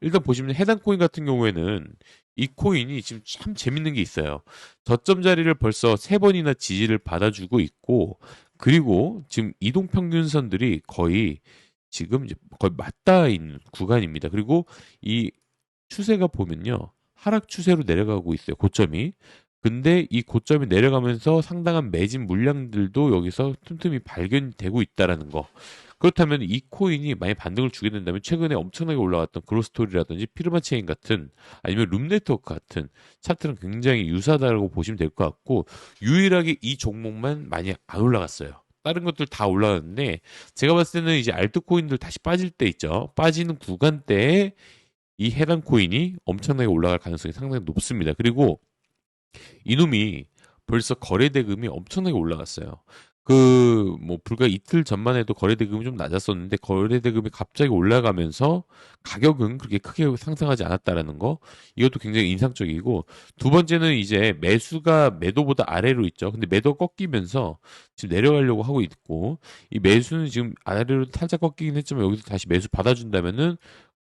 일단 보시면 해당 코인 같은 경우에는 이 코인이 지금 참 재밌는 게 있어요. 저점 자리를 벌써 세 번이나 지지를 받아주고 있고 그리고 지금 이동 평균선들이 거의 지금 이제 거의 맞닿아 있는 구간입니다. 그리고 이 추세가 보면요. 하락 추세로 내려가고 있어요. 고점이. 근데 이 고점이 내려가면서 상당한 매진 물량들도 여기서 틈틈이 발견되고 있다라는 거. 그렇다면 이 코인이 만약 반등을 주게 된다면 최근에 엄청나게 올라왔던 그로스토리라든지 피르마 체인 같은 아니면 룸네트워크 같은 차트는 굉장히 유사하다고 보시면 될 것 같고 유일하게 이 종목만 많이 안 올라갔어요. 다른 것들 다 올라갔는데 제가 봤을 때는 이제 알트코인들 다시 빠질 때 있죠. 빠지는 구간대에 이 해당 코인이 엄청나게 올라갈 가능성이 상당히 높습니다. 그리고 이놈이 벌써 거래 대금이 엄청나게 올라갔어요. 그 뭐 불과 이틀 전만 해도 거래 대금이 좀 낮았었는데 거래 대금이 갑자기 올라가면서 가격은 그렇게 크게 상승하지 않았다라는 거 이것도 굉장히 인상적이고 두 번째는 이제 매수가 매도보다 아래로 있죠. 근데 매도 꺾이면서 지금 내려가려고 하고 있고 이 매수는 지금 아래로 살짝 꺾이긴 했지만 여기서 다시 매수 받아준다면은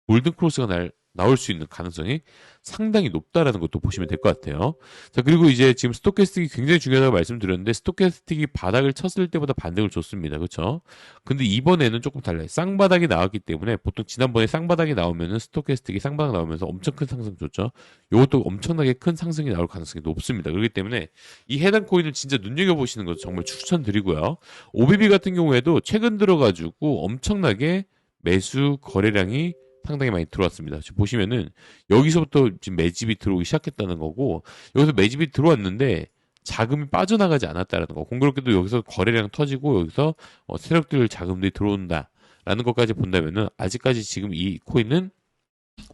골든 크로스가 날 나올 수 있는 가능성이 상당히 높다라는 것도 보시면 될 것 같아요. 자, 그리고 이제 지금 스토캐스틱이 굉장히 중요하다고 말씀드렸는데 스토캐스틱이 바닥을 쳤을 때보다 반등을 줬습니다. 그렇죠? 근데 이번에는 조금 달라요. 쌍바닥이 나왔기 때문에 보통 지난번에 쌍바닥이 나오면은 스토캐스틱이 쌍바닥 나오면서 엄청 큰 상승 줬죠. 이것도 엄청나게 큰 상승이 나올 가능성이 높습니다. 그렇기 때문에 이 해당 코인을 진짜 눈여겨 보시는 것도 정말 추천드리고요. OBB 같은 경우에도 최근 들어 가지고 엄청나게 매수 거래량이 상당히 많이 들어왔습니다. 지금 보시면은 여기서부터 지금 매집이 들어오기 시작했다는 거고 여기서 매집이 들어왔는데 자금이 빠져나가지 않았다라는 거. 공교롭게도 여기서 거래량 터지고 여기서 어, 세력들 자금들이 들어온다라는 것까지 본다면은 아직까지 지금 이 코인은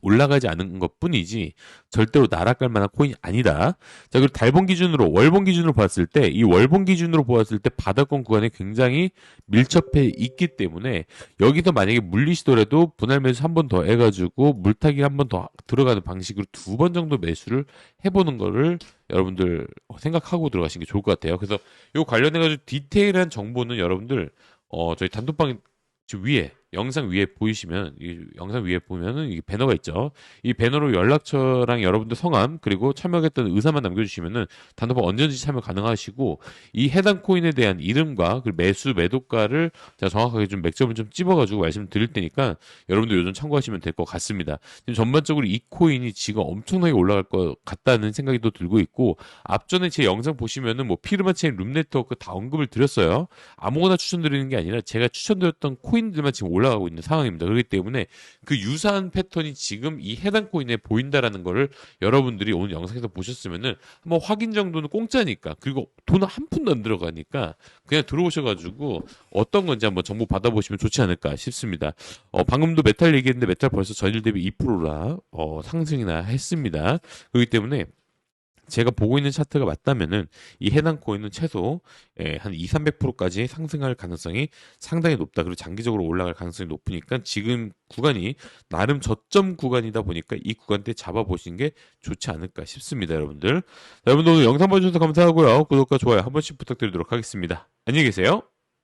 올라가지 않은 것 뿐이지 절대로 날아갈 만한 코인이 아니다. 자, 그리고 달봉 기준으로 월봉 기준으로 봤을 때 이 월봉 기준으로 보았을 때 바닥권 구간에 굉장히 밀접해 있기 때문에 여기서 만약에 물리시더라도 분할 매수 한 번 더 해가지고 물타기 한 번 더 들어가는 방식으로 두 번 정도 매수를 해보는 거를 여러분들 생각하고 들어가시는 게 좋을 것 같아요. 그래서 요 관련해가지고 디테일한 정보는 여러분들 어 저희 단톡방 지금 위에 영상 위에 보이시면 이 영상 위에 보면은 이 배너가 있죠. 이 배너로 연락처랑 여러분들 성함 그리고 참여하겠다는 의사만 남겨주시면은 단톡방 언제든지 참여 가능하시고 이 해당 코인에 대한 이름과 그 매수 매도가를 제가 정확하게 좀 맥점을 좀 찝어가지고 말씀드릴 테니까 여러분들 요즘 참고하시면 될 것 같습니다. 지금 전반적으로 이 코인이 지금 엄청나게 올라갈 것 같다는 생각이 또 들고 있고 앞전에 제 영상 보시면은 뭐 피르마 체인 룸 네트워크 다 언급을 드렸어요. 아무거나 추천드리는 게 아니라 제가 추천드렸던 코인들만 지금 올라 올라가고 있는 상황입니다. 그렇기 때문에 그 유사한 패턴이 지금 이 해당 코인에 보인다라는 거를 여러분들이 오늘 영상에서 보셨으면은 한번 확인 정도는 공짜니까 그리고 돈은 한 푼도 안 들어가니까 그냥 들어오셔가지고 어떤 건지 한번 정보 받아보시면 좋지 않을까 싶습니다. 어, 방금도 메탈 얘기했는데 메탈 벌써 전일 대비 2%라 어, 상승이나 했습니다. 그렇기 때문에 제가 보고 있는 차트가 맞다면은 이 해당 코인은 최소 예, 한 2, 300%까지 상승할 가능성이 상당히 높다. 그리고 장기적으로 올라갈 가능성이 높으니까 지금 구간이 나름 저점 구간이다 보니까 이 구간대 잡아보시는 게 좋지 않을까 싶습니다, 여러분들. 여러분들 오늘 영상 봐주셔서 감사하고요. 구독과 좋아요 한 번씩 부탁드리도록 하겠습니다. 안녕히 계세요.